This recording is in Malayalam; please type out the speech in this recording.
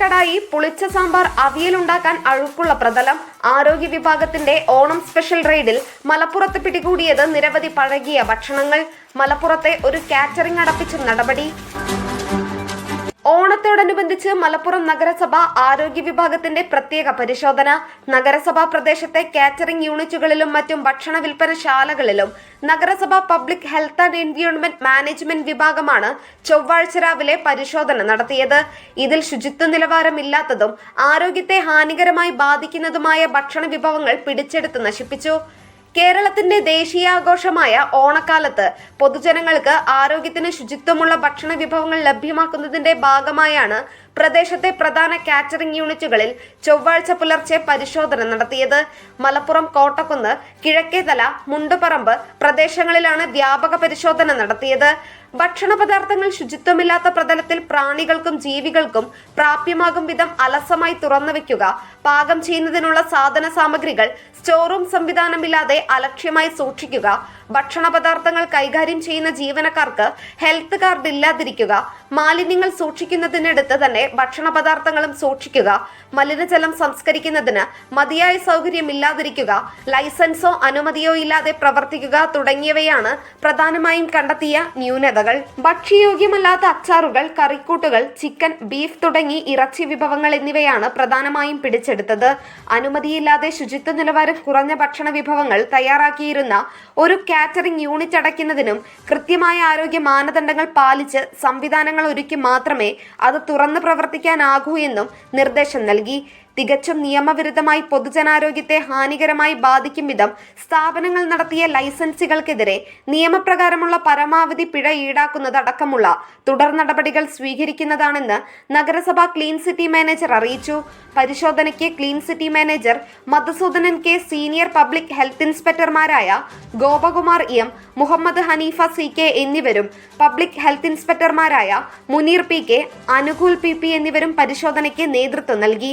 കടായി പുളിച്ച സാമ്പാർ അവിയലുണ്ടാക്കാൻ അഴുക്കുള്ള പ്രതലം ആരോഗ്യ വിഭാഗത്തിന്റെ ഓണം സ്പെഷ്യൽ റെയ്ഡിൽ മലപ്പുറത്ത് പിടികൂടിയത് നിരവധി പഴകിയ ഭക്ഷണങ്ങൾ. മലപ്പുറത്തെ ഒരു കാറ്ററിംഗ് അടപ്പിച്ച നടപടി. ഓണത്തോടനുബന്ധിച്ച് മലപ്പുറം നഗരസഭ ആരോഗ്യ വിഭാഗത്തിന്റെ പ്രത്യേക പരിശോധന. നഗരസഭാ പ്രദേശത്തെ കാറ്ററിംഗ് യൂണിറ്റുകളിലും മറ്റും ഭക്ഷണ വിൽപ്പനശാലകളിലും നഗരസഭ public health and environment management വിഭാഗമാണ് ചൊവ്വാഴ്ച രാവിലെ പരിശോധന നടത്തിയത്. ഇതിൽ ശുചിത്വ നിലവാരമില്ലാത്തതും ആരോഗ്യത്തെ ഹാനികരമായി ബാധിക്കുന്നതുമായ ഭക്ഷണ വിഭവങ്ങൾ പിടിച്ചെടുത്ത് നശിപ്പിച്ചു. കേരളത്തിന്റെ ദേശീയാഘോഷമായ ഓണക്കാലത്ത് പൊതുജനങ്ങൾക്ക് ആരോഗ്യത്തിന് ശുചിത്വമുള്ള ഭക്ഷണ വിഭവങ്ങൾ ലഭ്യമാക്കുന്നതിന്റെ ഭാഗമായാണ് പ്രദേശത്തെ പ്രധാന കാറ്ററിംഗ് യൂണിറ്റുകളിൽ ചൊവ്വാഴ്ച പുലർച്ചെ പരിശോധന നടത്തിയത്. മലപ്പുറം കോട്ടക്കുന്ന് കിഴക്കേതല മുണ്ടുപറമ്പ് പ്രദേശങ്ങളിലാണ് വ്യാപക പരിശോധന നടത്തിയത്. ഭക്ഷണ പദാർത്ഥങ്ങൾ ശുചിത്വമില്ലാത്ത പ്രതലത്തിൽ പ്രാണികൾക്കും ജീവികൾക്കും പ്രാപ്യമാകും വിധം അലസമായി തുറന്നു പാകം ചെയ്യുന്നതിനുള്ള സാധന സാമഗ്രികൾ സ്റ്റോർ റൂം സംവിധാനമില്ലാതെ അലക്ഷ്യമായി സൂക്ഷിക്കുക ഭക്ഷണ പദാർത്ഥങ്ങൾ കൈകാര്യം ചെയ്യുന്ന ജീവനക്കാർക്ക് ഹെൽത്ത് കാർഡ് ഇല്ലാതിരിക്കുക മാലിന്യങ്ങൾ സൂക്ഷിക്കുന്നതിനടുത്ത് തന്നെ ഭക്ഷണ പദാർത്ഥങ്ങളും സൂക്ഷിക്കുക മലിനജലം സംസ്കരിക്കുന്നതിന് മതിയായ സൗകര്യം ഇല്ലാതിരിക്കുക ലൈസൻസോ അനുമതിയോ ഇല്ലാതെ പ്രവർത്തിക്കുക തുടങ്ങിയവയാണ് പ്രധാനമായും കണ്ടെത്തിയ ന്യൂനതകൾ. ഭക്ഷ്യയോഗ്യമല്ലാത്ത അച്ചാറുകൾ കറിക്കൂട്ടുകൾ ചിക്കൻ ബീഫ് തുടങ്ങി ഇറച്ചി വിഭവങ്ങൾ എന്നിവയാണ് പ്രധാനമായും പിടിച്ചെടുത്തത്. അനുമതിയില്ലാതെ ശുചിത്വ നിലവാരം കുറഞ്ഞ ഭക്ഷണ വിഭവങ്ങൾ തയ്യാറാക്കിയിരുന്ന ഒരു കാറ്ററിംഗ് യൂണിറ്റ് അടയ്ക്കുന്നതിനും കൃത്യമായ ആരോഗ്യ മാനദണ്ഡങ്ങൾ പാലിച്ച് സംവിധാനങ്ങൾ ഒരുക്കി മാത്രമേ അത് തുറന്ന് പ്രവർത്തിക്കാനാകൂ എന്നും നിർദ്ദേശം നൽകി. തികച്ചും നിയമവിരുദ്ധമായി പൊതുജനാരോഗ്യത്തെ ഹാനികരമായി ബാധിക്കും വിധം സ്ഥാപനങ്ങൾ നടത്തിയ ലൈസൻസുകൾക്കെതിരെ നിയമപ്രകാരമുള്ള പരമാവധി പിഴ ഈടാക്കുന്നത് അടക്കമുള്ള തുടർ നടപടികൾ സ്വീകരിക്കുന്നതാണെന്ന് നഗരസഭ ക്ലീൻ സിറ്റി മാനേജർ അറിയിച്ചു. പരിശോധനയ്ക്ക് clean city manager Madhusudanan K. Senior public health ഇൻസ്പെക്ടർമാരായ Gopakumar M. Muhammad Haneefa C. K. എന്നിവരും public health ഇൻസ്പെക്ടർമാരായ Muneer P. K. Anukool P. P. എന്നിവരും പരിശോധനയ്ക്ക് നേതൃത്വം നൽകി.